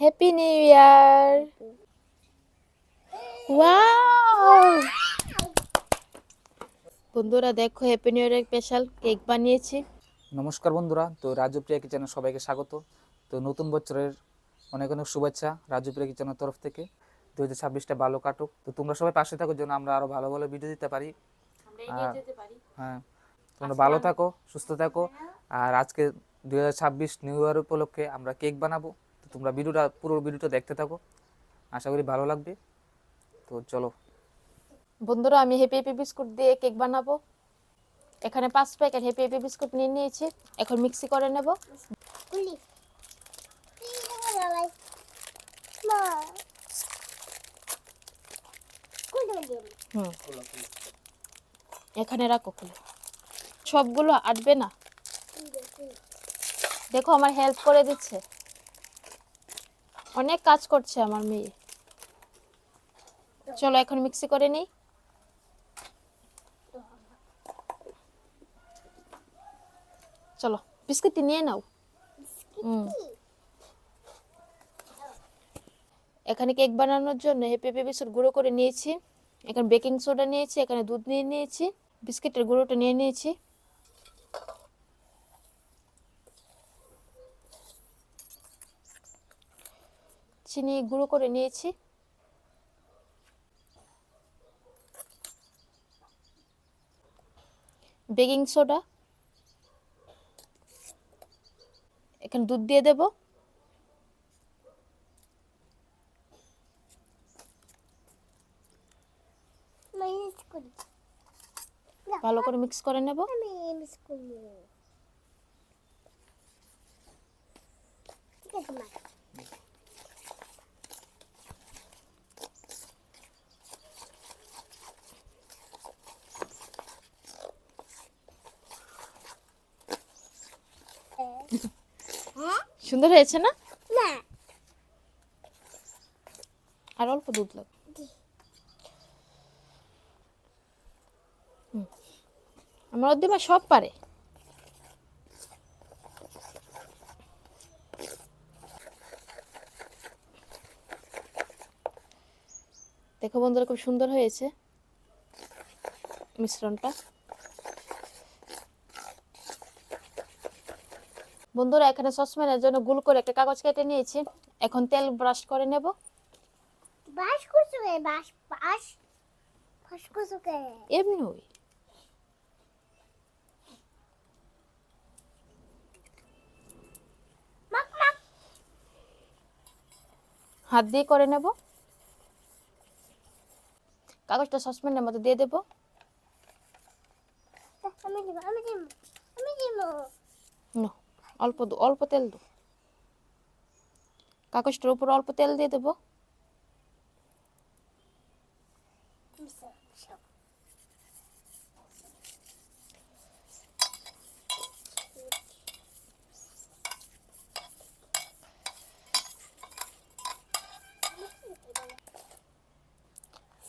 Happy new year বন্ধুরা দেখো happy new ইয়ারের স্পেশাল কেক বানিয়েছি। নমস্কার বন্ধুরা তো রাজু প্রিয়া কিচেনে সবাইকে স্বাগত। তো নতুন বছরের অনেক অনেক শুভেচ্ছা রাজু প্রিয়া কিচেনের তরফ থেকে। দু হাজার ছাব্বিশটা ভালো কাটুক। তো তোমরা সবাই পাশে থাকো যেন আমরা আরও ভালো ভালো ভিডিও দিতে পারি। হ্যাঁ তোমরা ভালো থাকো সুস্থ থাকো। আর আজকে দুই হাজার ছাব্বিশ নিউ ইয়ার উপলক্ষে আমরা কেক বানাবো। তোমরা ভিডিওটা পুরো ভিডিওটা দেখতে থাকো। আশা করি ভালো লাগবে। তো চলো। বন্ধুরা আমি হ্যাপি হ্যাপি বিস্কুট দিয়ে কেক বানাবো। এখানে পাঁচ প্যাকেট হ্যাপি হ্যাপি বিস্কুট নিয়ে নিয়েছি। এখন মিক্সি করে নেব। এখানে রাখো খুলে। সবগুলো আটবে না? দেখো আমার হেল্প করে দিচ্ছে। অনেক কাজ করছে আমার মেয়ে। চলো এখন মিক্সি করে নিই। চলো, বিস্কিটটি নিয়ে নাও। এখানে কেক বানানোর জন্য হেপি বিস্কুট গুঁড়ো করে নিয়েছি। এখানে বেকিং সোডা নিয়েছি, এখানে দুধ নিয়ে নিয়েছি, বিস্কিটের গুঁড়োটা নিয়ে নিয়েছি। চিনি গুঁড়ো করে নিয়েছি। Baking soda. এখানে দুধ দিয়ে দেবো. ভালো করে মিক্স করে নেব। সুন্দর হয়েছে না? না। আর অল্প দুধ লাগবে। আমার অদ্দিমা সব পারে। দেখো বন্ধুরা খুব সুন্দর হয়েছে মিশ্রণটা। বন্ধুরা এখানে সসপ্যানের জন্য গুল করে একটা কাগজ কেটে নিয়েছি। এখন তেল ব্রাশ করে নেব। ব্রাশ করছ বাস বাস বাস করছ কে? এমনি ওই। মাক মাক হাত দিয়ে করে নেব। কাগজটা সসপ্যানের মধ্যে দিয়ে দেব আমি দিব আমি দিব আমি দিব নো অল্প অল্প তেল দো কাগজটার উপর অল্প তেল দিয়ে দেবো।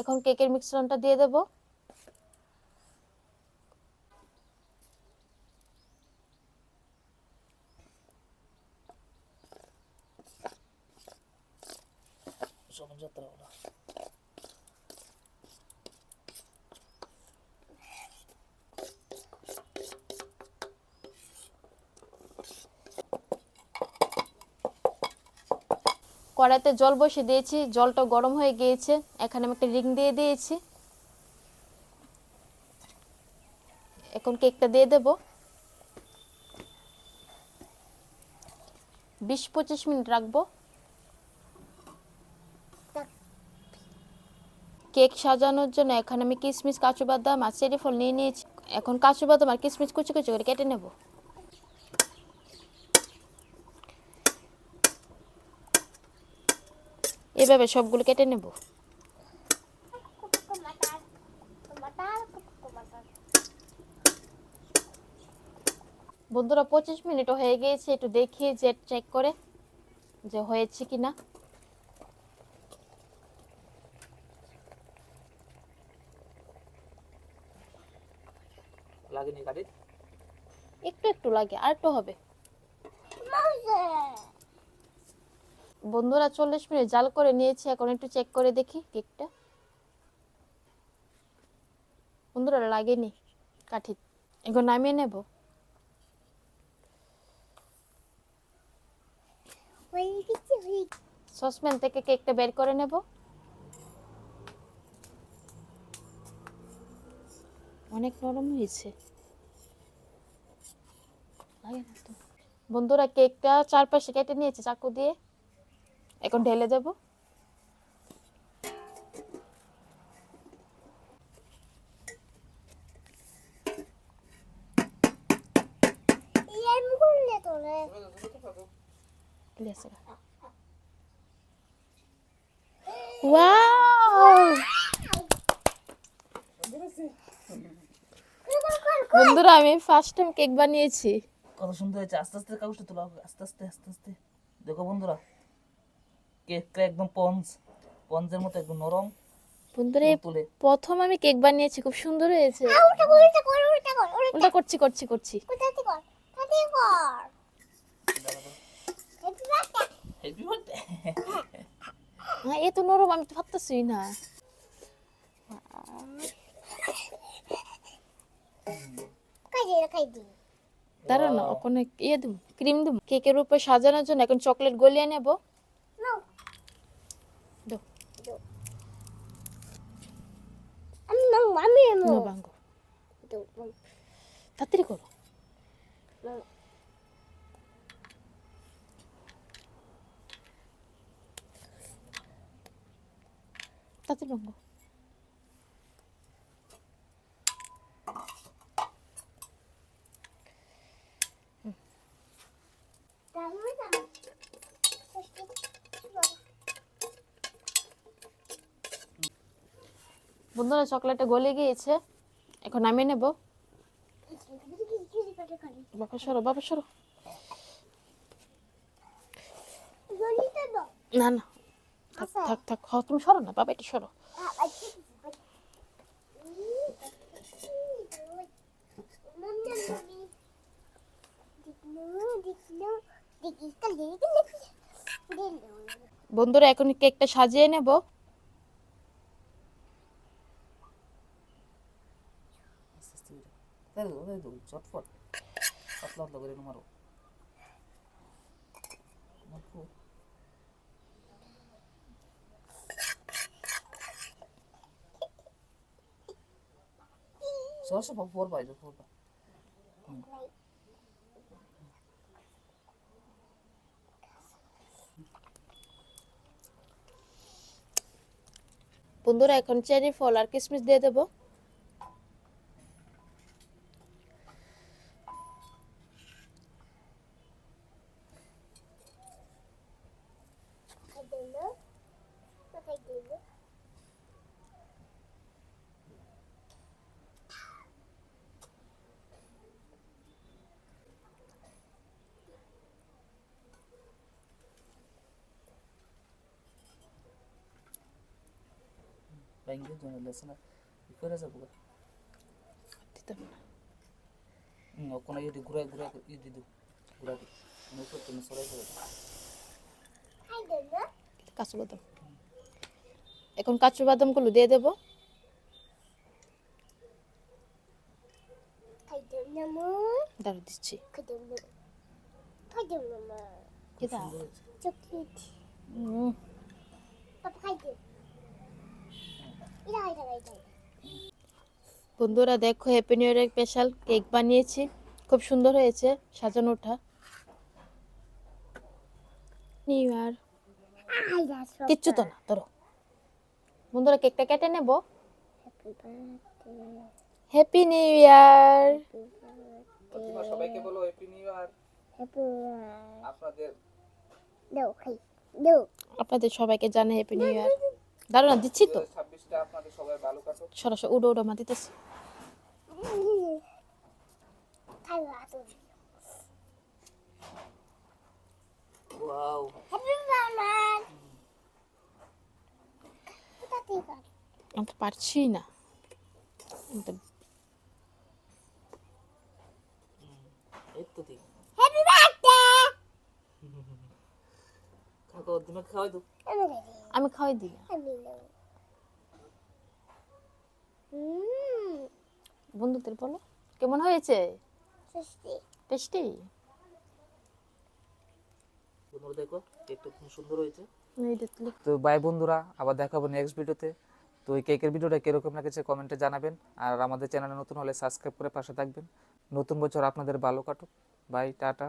এখন কেকের মিশ্রণটা দিয়ে দেবো। কড়াইতে জল বসিয়ে দিয়েছি। জলটা গরম হয়ে গিয়েছে। এখানে আমি একটা রিং দিয়ে দিয়েছি। এখন কেকটা দিয়ে দেব। বিশ পঁচিশ মিনিট রাখব। কেক সাজানোর জন্য এখানে আমি কিশমিশ কাজু বাদাম আর চেরি ফল নিয়ে নিয়েছি। এখন কাজু বাদাম আর কিশমিশ কুচি কুচি করে কেটে নেব। এভাবে সবগুলো কেটে নেব. বন্ধুরা, পঁচিশ মিনিটও হয়ে গিয়েছে, একটু দেখি যে চেক করে যে হয়েছে কি না একটু একটু লাগে আর একটু হবে। বন্ধুরা চল্লিশ মিনিট জাল করে নিয়েছি এখন একটু চেক করে দেখি কেকটা। বন্ধুরা লাগেনি কাঠি এখন নামিয়ে নেব। সসপ্যান থেকে কেকটা বের করে নেব। অনেক নরম হয়েছে। বন্ধুরা কেকটা চারপাশে কেটে নিয়েছে চাকু দিয়ে। এখন ঢেলে যাব বন্ধুরা আমি ফার্স্ট টাইম কেক বানিয়েছি। কত সুন্দর হয়েছে। আস্তে আস্তে কাগজটা তোলা হবে আস্তে আস্তে আস্তে আস্তে। দেখো বন্ধুরা কেকটা একদম পঞ্চ পঞ্চের মতো একদম নরম। বন্ধুরা প্রথম আমি কেক বানিয়েছি খুব সুন্দর হয়েছে। উল্টা কর উল্টা করছি করছি করছি। হ্যাঁ এ তো নরম আমি তো ভাবতেছি না। খাই দে খাই দে দাঁড়া না ওখানে ইয়ে দেবো ক্রিম দেবো কেকের উপর সাজানোর জন্য এখন চকলেট গলিয়ে নেব। তাড়াতাড়ি করো। তাড়াতাড়ি ভাঙ্গো দাও দাও বন্ধুরা চকলেটটা গলে গিয়েছে। এখন নামিয়ে নেব। বাবা সরো বাবা সরো। না না। থাক থাক থাক। হ তুমি সরো না বাবা এটি সরো। বন্ধুরা এখন কেকটা সাজিয়ে নেব আস্তে আস্তে করে তাই দাও তাই দাও চটফট পাতলা পাতলা করে মারো মারো। সরষে ফোর পাই ফোর পাই বন্ধুরা, এখন চেরি ফল আর কিশমিশ দিয়ে দেবো ব্যাংকে জন্য লেসন ই করে যাব দিতে হবে না। হুম ওখানে ইয়ে ঘুরা ঘুরা ই দিদু ঘুরা দি উপর তুমি সরাই করে দাও কাজু বাদাম। এখন কাজু বাদামগুলো দিয়ে দেবো। দাঁড়া দিচ্ছি। বন্ধুরা দেখো হ্যাপি নিউ ইয়ারের স্পেশাল কেক বানিয়েছি। খুব সুন্দর হয়েছে সাজানোটা নিউ ইয়ার কিচ্ছু তো না ধরো। বন্ধুরা কেকটা কেটে নেব। হ্যাপি নিউ ইয়ার সবাইকে বলো হ্যাপি নিউ ইয়ার আপনাদের দাও খাই। দাও। আপনাদের সবাইকে জানে হ্যাপি নিউ ইয়ার দাঁড়ো না দিচ্ছি তো। আপনাদের সবাই ভালো কাটুক। সরাসরি উডো উডো মা দিতেছি। খাই বাতো আমি তো পারছি না আমি খাওয়াই দিই বন্ধুদের বলো কেমন হয়েছে টেস্টি দেখো কেকটা খুব সুন্দর হয়েছে তো বাই বন্ধুরা, আবার দেখাবো নেক্সট ভিডিওতে তো এই কেকের ভিডিওটা কীরকম লাগেছে কমেন্টে জানাবেন। আর আমাদের চ্যানেলে নতুন হলে সাবস্ক্রাইব করে পাশে থাকবেন। নতুন বছর আপনাদের ভালো কাটুক। Bye tata.